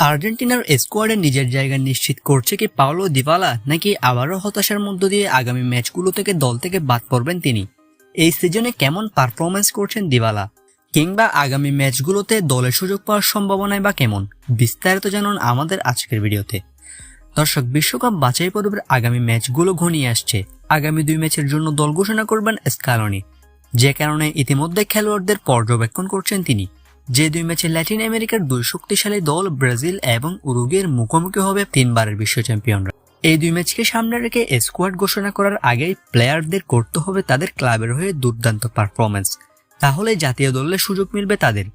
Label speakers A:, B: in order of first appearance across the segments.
A: আর্জেন্টিনার স্কোয়াডে নিজের জায়গা নিশ্চিত করছে কি পাওলো দিবালা, নাকি আবারও হতাশার মধ্য দিয়ে আগামী ম্যাচগুলো থেকে দল থেকে বাদ পড়বেন তিনি? এই সিজনে কেমন পারফরমেন্স করছেন দিবালা? কিংবা আগামী ম্যাচগুলোতে দলের সুযোগ পাওয়ার সম্ভাবনায় বা কেমন? বিস্তারিত জানুন আমাদের আজকের ভিডিওতে। দর্শক, বিশ্বকাপ বাছাই পর্বের আগামী ম্যাচগুলো ঘনিয়ে আসছে। আগামী দুই ম্যাচের জন্য দল ঘোষণা করবেন স্কালনি। যে কারণে ইতিমধ্যে খেলোয়াড়দের পর্যবেক্ষণ করছেন তিনি। যে দুই ম্যাচে ল্যাটিন আমেরিকার দুই শক্তিশালী দল ব্রাজিল এবং উরুগের মুখোমুখি হবে তিনবারের বিশ্ব চ্যাম্পিয়নরা। এই দুই ম্যাচকে সামনে রেখে স্কোয়াড ঘোষণা করার আগেই প্লেয়ারদের করতে হবে তাদের ক্লাবের হয়ে দুর্দান্ত পারফরমেন্স তাহলে জাতীয় দলের সুযোগ মিলবে তাদের।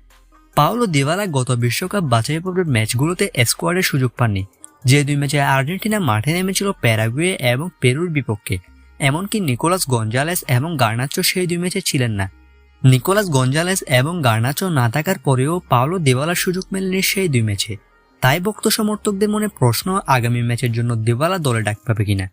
A: পাওলো দিওয়ালা গত বিশ্বকাপ বাছাই পর্বের ম্যাচগুলোতে স্কোয়াডের সুযোগ পাননি। যে দুই ম্যাচে আর্জেন্টিনা মাঠে নেমেছিল প্যারাগুয়ে এবং পেরুর বিপক্ষে। এমনকি নিকোলাস গঞ্জালেস এবং গার্নাচো সেই দুই ম্যাচে ছিলেন না। নিকোলাস গঞ্জালেস এবং গার্নাচো না থাকার পরেও পাওলো দেওয়ালার সুযোগ মেলেনি সেই দুই ম্যাচে। তাই ভক্ত সমর্থকদের মনে প্রশ্ন, আগামী ম্যাচের জন্য দেওয়ালা দলে ডাক পাবে কিনা?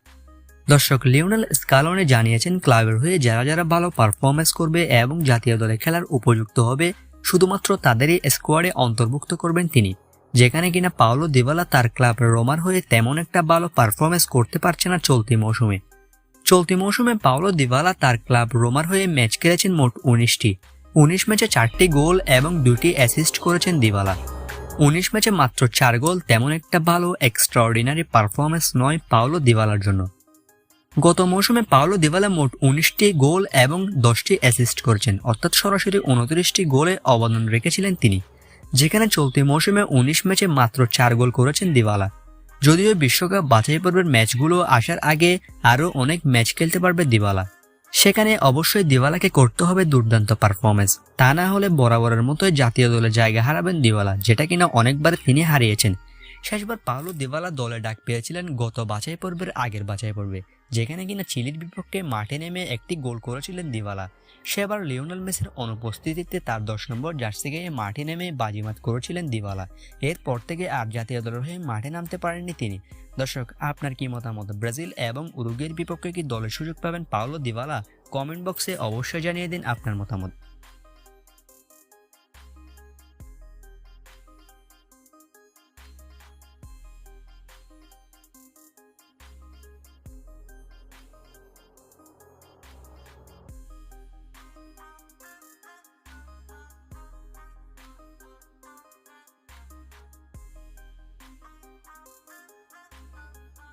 A: দর্শক, লিওনেল স্কালনে জানিয়েছেন, ক্লাবের হয়ে যারা যারা ভালো পারফরমেন্স করবে এবং জাতীয় দলে খেলার উপযুক্ত হবে, শুধুমাত্র তাদেরই স্কোয়াডে অন্তর্ভুক্ত করবেন তিনি। যেখানে কিনা পাওলো দেওয়ালা তার ক্লাব রোমার হয়ে তেমন একটা ভালো পারফরমেন্স করতে পারছে না চলতি মৌসুমে। চলতি মৌসুমে পাওলো দিভালা তার ক্লাব রোমার হয়ে ম্যাচ খেলেছেন মোট উনিশটি। উনিশ ম্যাচে চারটি গোল এবং দুটি অ্যাসিস্ট করেছেন দিভালা উনিশ ম্যাচে মাত্র চার গোল, তেমন একটা ভালো এক্সট্রাঅর্ডিনারি পারফরমেন্স নয় পাওলো দিভালার জন্য। গত মৌসুমে পাওলো দিভালা মোট উনিশটি গোল এবং দশটি অ্যাসিস্ট করেছেন, অর্থাৎ সরাসরি উনত্রিশটি গোলে অবদান রেখেছিলেন তিনি। যেখানে চলতি মৌসুমে উনিশ ম্যাচে মাত্র চার গোল করেছেন দিভালা যদিও বিশ্বকাপ বাছাই পর্বের ম্যাচগুলো আসার আগে আরও অনেক ম্যাচ খেলতে পারবে দিবালা। সেখানে অবশ্যই দিওয়ালাকে করতে হবে দুর্দান্ত পারফরমেন্স তা না হলে বরাবরের মতোই জাতীয় দলে জায়গা হারাবেন দিওয়ালা যেটা কিনা অনেকবার তিনি হারিয়েছেন। শেষবার পাওলো দিওয়ালা দলে ডাক পেয়েছিলেন গত বাছাই পর্বের আগের বাছাই পর্বে, যেখানে কিনা চিলির বিপক্ষে মাঠে নেমে একটি গোল করেছিলেন দিওয়ালা। সেবার লিওনেল মেসির অনুপস্থিতিতে তার দশ নম্বর জার্সি গায়ে মাঠে নেমে বাজিমাত করেছিলেন দিওয়ালা। এরপর থেকে আর জাতীয় দলের হয়ে মাঠে নামতে পারেননি তিনি। দর্শক, আপনার কি মতামত? ব্রাজিল এবং উরুগের বিপক্ষে কি দলের সুযোগ পাবেন পাওলো দিওয়ালা? কমেন্ট বক্সে অবশ্যই জানিয়ে দিন আপনার মতামত।